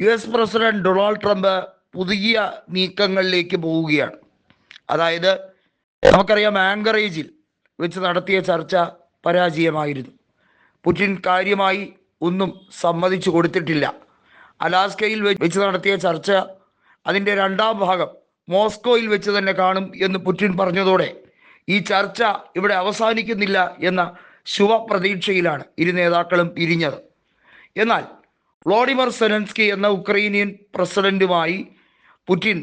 U S president Donald Trump പുതിയ നീക്കങ്ങളിലേക്ക് പോവുകയാണ്. അതായത് നമുക്കറിയാം ആങ്കറേജിൽ വെച്ച് നടത്തിയ ചർച്ച പരാജയമായിരുന്നു. പുടിൻ കാര്യമായി ഒന്നും സമ്മതിച്ചു കൊടുത്തിട്ടില്ല. അലാസ്കയിൽ വെച്ച് നടത്തിയ ചർച്ച അതിന്റെ രണ്ടാം ഭാഗം മോസ്കോയിൽ വെച്ച് തന്നെ കാണും എന്ന് പുടിൻ പറഞ്ഞതോടെ ഈ ചർച്ച ഇവിടെ അവസാനിക്കുന്നില്ല എന്ന ശുഭപ്രതീക്ഷയിലാണ് ഇരു നേതാക്കളും പിരിഞ്ഞത് എന്നാൽ വ്ളോഡിമർ സെലൻസ്കി എന്ന ഉക്രൈനിയൻ പ്രസിഡന്റുമായി പുടിൻ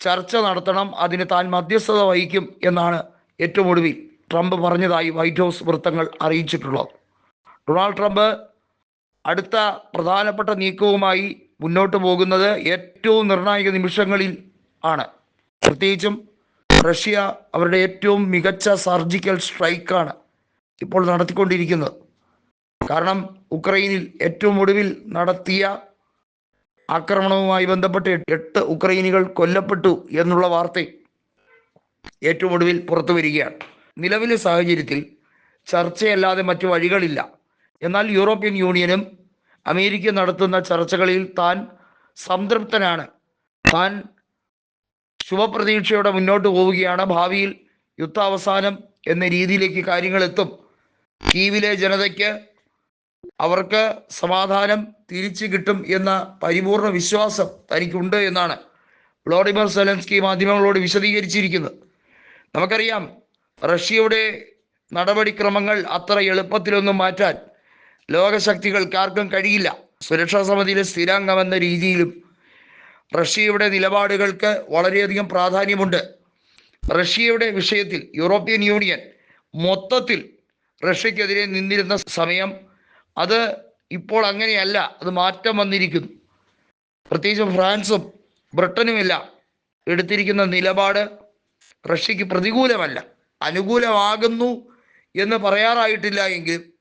ചർച്ച നടത്തണം അതിന് താൻ മധ്യസ്ഥത വഹിക്കും എന്നാണ് ഏറ്റവും ഒടുവിൽ ട്രംപ് പറഞ്ഞതായി വൈറ്റ് ഹൗസ് വൃത്തങ്ങൾ അറിയിച്ചിട്ടുള്ളത്. ഡൊണാൾഡ് ട്രംപ് അടുത്ത പ്രധാനപ്പെട്ട നീക്കവുമായി മുന്നോട്ട് പോകുന്നത് ഏറ്റവും നിർണായക നിമിഷങ്ങളിൽ ആണ്. പ്രത്യേകിച്ചും റഷ്യ അവരുടെ ഏറ്റവും മികച്ച സർജിക്കൽ സ്ട്രൈക്കാണ് ഇപ്പോൾ നടത്തിക്കൊണ്ടിരിക്കുന്നത്. കാരണം ഉക്രൈനിൽ ഏറ്റവും ഒടുവിൽ നടത്തിയ ആക്രമണവുമായി ബന്ധപ്പെട്ട് എട്ട് ഉക്രൈനികൾ കൊല്ലപ്പെട്ടു എന്നുള്ള വാർത്ത ഏറ്റവും ഒടുവിൽ പുറത്തു വരികയാണ്. നിലവിലെ സാഹചര്യത്തിൽ ചർച്ചയല്ലാതെ മറ്റു വഴികളില്ല. എന്നാൽ യൂറോപ്യൻ യൂണിയനും അമേരിക്ക നടത്തുന്ന ചർച്ചകളിൽ താൻ സംതൃപ്തനാണ്. താൻ ശുഭപ്രതീക്ഷയോടെ മുന്നോട്ട് പോവുകയാണ്. ഭാവിയിൽ യുദ്ധാവസാനം എന്ന രീതിയിലേക്ക് കാര്യങ്ങൾ എത്തും കീവിലെ ജനതയ്ക്ക് അവർക്ക് സമാധാനം തിരിച്ചു കിട്ടും എന്ന പരിപൂർണ വിശ്വാസം തനിക്കുണ്ട് എന്നാണ് വ്ളോഡിമർ സെലൻസ്കി മാധ്യമങ്ങളോട് വിശദീകരിച്ചിരിക്കുന്നത്. നമുക്കറിയാം റഷ്യയുടെ നടപടിക്രമങ്ങൾ അത്ര എളുപ്പത്തിലൊന്നും മാറ്റാൻ ലോകശക്തികൾക്ക് ആർക്കും കഴിയില്ല. സുരക്ഷാ സമിതിയിലെ സ്ഥിരാംഗമെന്ന രീതിയിലും റഷ്യയുടെ നിലപാടുകൾക്ക് വളരെയധികം പ്രാധാന്യമുണ്ട്. റഷ്യയുടെ വിഷയത്തിൽ യൂറോപ്യൻ യൂണിയൻ മൊത്തത്തിൽ റഷ്യക്കെതിരെ നിന്നിരുന്ന സമയം അത് ഇപ്പോൾ അങ്ങനെയല്ല അത് മാറ്റം വന്നിരിക്കുന്നു. പ്രത്യേകിച്ച് ഫ്രാൻസും ബ്രിട്ടനുമെല്ലാം എടുത്തിരിക്കുന്ന നിലപാട് റഷ്യക്ക് പ്രതികൂലമല്ല. അനുകൂലമാകുന്നു എന്ന് പറയാറായിട്ടില്ല എങ്കിൽ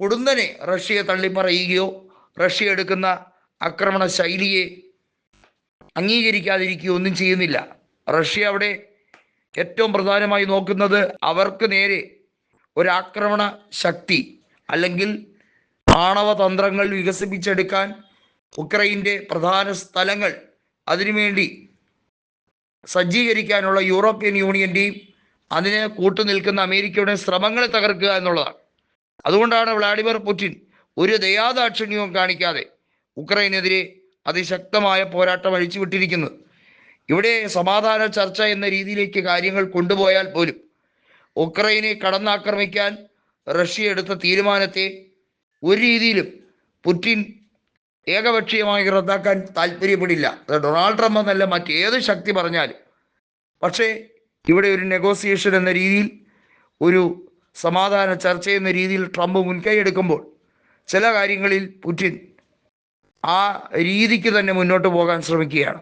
പൊടുന്നനെ റഷ്യയെ തള്ളിപ്പറയുകയോ റഷ്യ എടുക്കുന്ന ആക്രമണ ശൈലിയെ അംഗീകരിക്കാതിരിക്കുകയോ ഒന്നും ചെയ്യുന്നില്ല. റഷ്യ അവിടെ ഏറ്റവും പ്രധാനമായി നോക്കുന്നത് അവർക്ക് നേരെ ഒരാക്രമണ ശക്തി അല്ലെങ്കിൽ ആണവ തന്ത്രങ്ങൾ വികസിപ്പിച്ചെടുക്കാൻ ഉക്രൈന്റെ പ്രധാന സ്ഥലങ്ങൾ അതിനുവേണ്ടി സജ്ജീകരിക്കാനുള്ള യൂറോപ്യൻ യൂണിയന്റെയും അതിന് കൂട്ടുനിൽക്കുന്ന അമേരിക്കയുടെ ശ്രമങ്ങളെ തകർക്കുക എന്നുള്ളതാണ്. അതുകൊണ്ടാണ് വ്ളാഡിമിർ പുടിൻ ഒരു ദയാദാക്ഷിണ്യവും കാണിക്കാതെ ഉക്രൈനെതിരെ അതിശക്തമായ പോരാട്ടം അഴിച്ചുവിട്ടിരിക്കുന്നത്. ഇവിടെ സമാധാന ചർച്ച എന്ന രീതിയിലേക്ക് കാര്യങ്ങൾ കൊണ്ടുപോയാൽ പോലും ഉക്രൈനെ കടന്നാക്രമിക്കാൻ റഷ്യ എടുത്ത തീരുമാനത്തെ ഒരു രീതിയിലും പുടിൻ ഏകപക്ഷീയമായി റദ്ദാക്കാൻ താല്പര്യപ്പെടില്ല. ഡൊണാൾഡ് ട്രംപ് എന്നല്ല മറ്റേത് ശക്തി പറഞ്ഞാലും. പക്ഷേ ഇവിടെ ഒരു നെഗോസിയേഷൻ എന്ന രീതിയിൽ ഒരു സമാധാന ചർച്ച എന്ന രീതിയിൽ ട്രംപ് മുൻകൈ എടുക്കുമ്പോൾ ചില കാര്യങ്ങളിൽ പുടിൻ ആ രീതിക്ക് തന്നെ മുന്നോട്ട് പോകാൻ ശ്രമിക്കുകയാണ്.